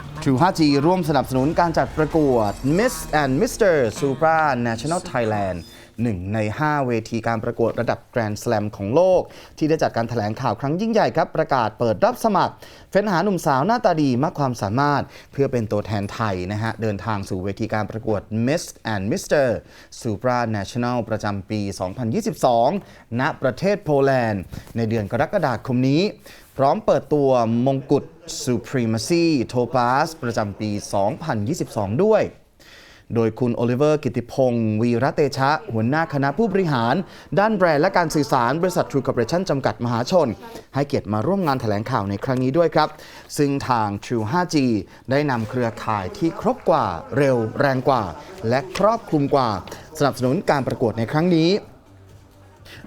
อย่างไหม True 5G ร่วมสนับสนุนการจัดประกวด Miss and Mr. Supra National Thailand หนึ่งใน 5 เวทีการประกวดระดับ Grand Slam ของโลก ที่ได้จัดการแถลงข่าวครั้งยิ่งใหญ่ครับ ประกาศเปิดรับสมัคร เฟ้นหาหนุ่มสาวหน้าตาดีมากความสามารถ เพื่อเป็นตัวแทนไทยนะฮะ เดินทางสู่เวทีการประกวด Miss and Mr. Supra National ประจำปี 2022 ณ ประเทศโปแลนด์ ในเดือนกรกฎาคมนี้ พร้อมเปิดตัวมงกุฎ Supremacy Topaz ประจำปี 2022 ด้วย โดยคุณโอลิเวอร์กิติพงศ์วีระเตชะ หัวหน้าคณะผู้บริหาร ด้านแบรนด์และการสื่อสารบริษัท True Corporation จำกัดมหาชน ให้เกียรติมาร่วมงานแถลงข่าวในครั้งนี้ด้วยครับ ซึ่งทาง True 5G ได้นำเครือข่ายที่ครบกว่า เร็ว แรงกว่า และครอบคลุมกว่า สนับสนุนการประกวดในครั้งนี้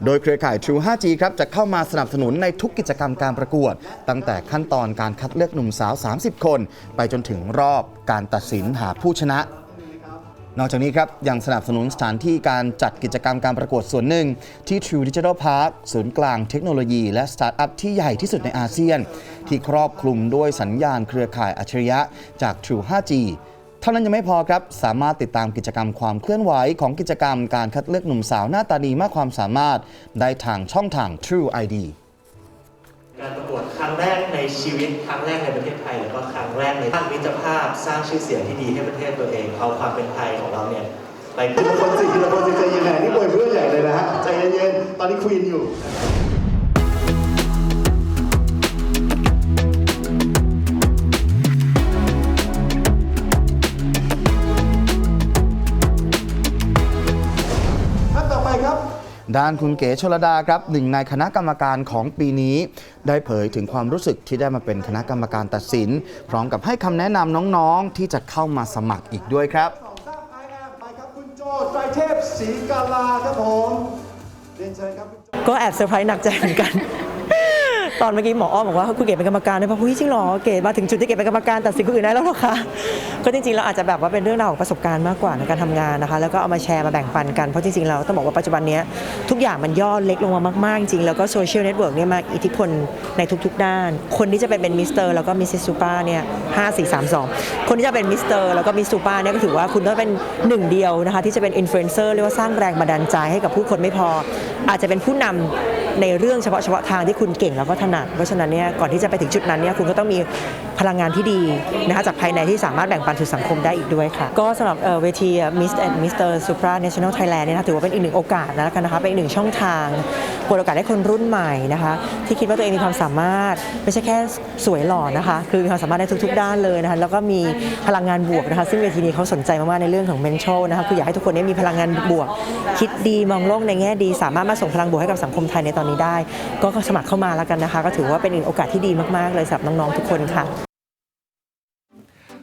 โดยเครือข่าย True 5G ครับจะเข้ามาสนับสนุนในทุกกิจกรรมการประกวด ตั้งแต่ขั้นตอนการคัดเลือกหนุ่มสาว 30 คน ไปจนถึงรอบการตัดสินหาผู้ชนะ นอกจากนี้ครับยังสนับสนุนสถานที่การจัดกิจกรรมการประกวดส่วนหนึ่ง ที่ True Digital Park ศูนย์กลางเทคโนโลยี และสตาร์ทอัพที่ใหญ่ที่สุดในอาเซียน ที่ครอบคลุมด้วยสัญญาณเครือข่ายอัจฉริยะจาก True 5G เท่านั้นยังไม่พอครับ สามารถติดตามกิจกรรมความเคลื่อนไหวของกิจกรรมการคัดเลือกหนุ่มสาวหน้าตาดีมากความสามารถ ได้ทางช่องทาง True ID การประกวดครั้งแรก ชีวิตครั้งแรกในประเทศไทย แล้วก็ครั้งแรกในภาคมิตรภาพสร้างชื่อเสียงที่ดีให้ประเทศตัวเองเอาความเป็นไทยของเราเนี่ยไปทีละคนสิทีละคนสิใจเย็นๆนี่บวยเพื่อนใหญ่เลยนะฮะใจเย็นๆตอนนี้คุยกันอยู่ ด้านคุณเก๋ชลดาครับหนึ่งในคณะกรรมการของปีนี้ ได้เผยถึงความรู้สึกที่ได้มาเป็นคณะกรรมการตัดสิน พร้อมกับให้คำแนะนำน้องๆ ที่จะเข้ามาสมัครอีกด้วยครับสองสามไอแอมไปครับคุณโจไตรเทพศรีกาลาครับผมเรียนเชิญครับคุณโจก็แอบเซอร์ไพรส์หนักใจเหมือนกัน ตอนเมื่อกี้หมออ้อมบอกว่าคุณเก๋เป็นกรรมการได้ปะเฮ้ยจริงเหรอเก๋มาถึงจุดที่เก๋เป็นกรรมการตัดสินคนอื่นได้แล้วเหรอคะก็จริงๆเราอาจจะแบบว่าเป็นเรื่องราวของประสบการณ์มากกว่าในการทำงานนะคะ แล้วก็เอามาแชร์มาแบ่งปันกันเพราะจริงๆเราต้องบอกว่าปัจจุบันนี้ทุกอย่างมันย่อเล็กลงมามากๆจริงแล้วก็โซเชียลเน็ตเวิร์กเนี่ยมาอิทธิพลในทุก ๆ ด้าน คนที่จะไปเป็นมิสเตอร์แล้วก็มิสซิสซูเปอร์เนี่ยห้าสี่สามสองคนที่จะเป็นมิสเตอร์แล้วก็มิสซูเปอร์เนี่ยก็ถือว่าคุณต้องเป็นหนึ่งเดียวนะคะที่จะเป็นอินฟลูเอนเซอร์เรียกว่าสร้างแรงบันดาลใจให้กับผู้คนไม่พอ อาจจะเป็นผู้นำ ในเรื่องเฉพาะเฉพาะทางที่คุณเก่งแล้วก็ถนัดเพราะฉะนั้นเนี่ยก่อนที่จะไปถึงจุดนั้นเนี่ยคุณก็ต้องมีพลังงานที่ดีนะคะจากภายในที่สามารถแบ่งปันสู่สังคมได้อีกด้วยค่ะ ก็สำหรับเอ่อเวที Miss and Mr. Supra National Thailand เนี่ยนะคะถือว่าเป็นอีกหนึ่งโอกาสนะแล้วกันนะคะเป็นอีกหนึ่งช่องทางเปิดโอกาสให้คนรุ่นใหม่นะคะที่คิดว่าตัวเองมีความสามารถ ไม่ใช่แค่สวยหล่อนะคะ คือมีความสามารถในทุก ๆ ด้านเลยนะคะแล้วก็มีพลังงานบวกนะคะซึ่งเวทีนี้เขาสนใจมากๆในเรื่องของ mental นะคะคืออยากให้ทุกคนนี้มีพลังงานบวก คิดดีมองโลกในแง่ดี สามารถมาส่งพลังบวกให้กับสังคมไทยในตอนนี้ได้ ก็สมัครเข้ามาแล้วกันนะคะ ก็ถือว่าเป็นอีกโอกาสที่ดีมากๆเลยสำหรับน้องๆทุกคนค่ะ